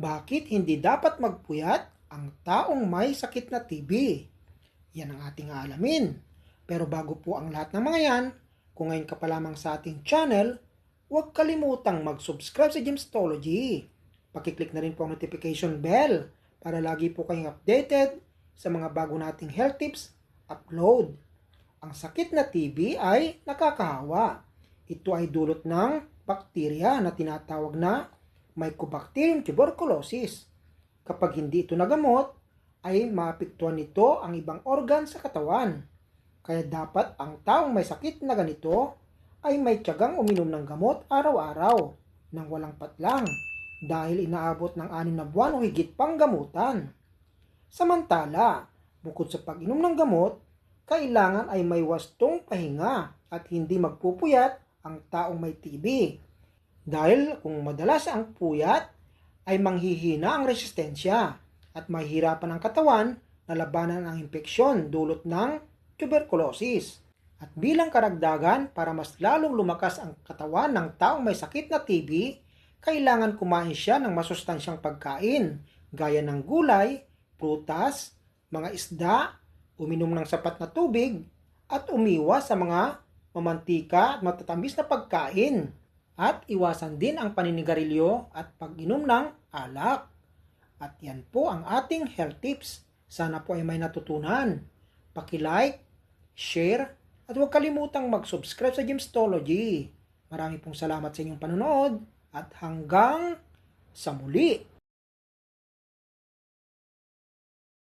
Bakit hindi dapat magpuyat ang taong may sakit na TB? Yan ang ating aalamin. Pero bago po ang lahat ng mga yan, kung ngayon ka pa lamang sa ating channel, huwag kalimutang mag-subscribe sa Gemstology. Pakiclick na rin po ang notification bell para lagi po kayong updated sa mga bago nating health tips upload. Ang sakit na TB ay nakakahawa. Ito ay dulot ng bakterya na tinatawag na Mycobacterium tuberculosis. Kapag hindi ito nagamot, ay maapektuhan nito ang ibang organ sa katawan. Kaya dapat ang taong may sakit na ganito ay may tiyagang uminom ng gamot araw-araw nang walang patlang dahil inaabot ng anim na buwan o higit pang gamutan. Samantala, bukod sa pag-inom ng gamot, kailangan ay may wastong pahinga at hindi magpupuyat ang taong may TB. Dahil kung madalas ang puyat, ay manghihina ang resistensya at mahihirapan ang katawan na labanan ang impeksyon dulot ng tuberculosis. At bilang karagdagan, para mas lalong lumakas ang katawan ng taong may sakit na TB, kailangan kumain siya ng masustansyang pagkain, gaya ng gulay, prutas, mga isda, uminom ng sapat na tubig, at umiwas sa mga mamantika at matatamis na pagkain. At iwasan din ang paninigarilyo at pag-inom ng alak. At yan po ang ating health tips. Sana po ay may natutunan. Paki-like, share, at huwag kalimutang mag-subscribe sa Gemstology. Marami pong salamat sa inyong panonood at hanggang sa muli.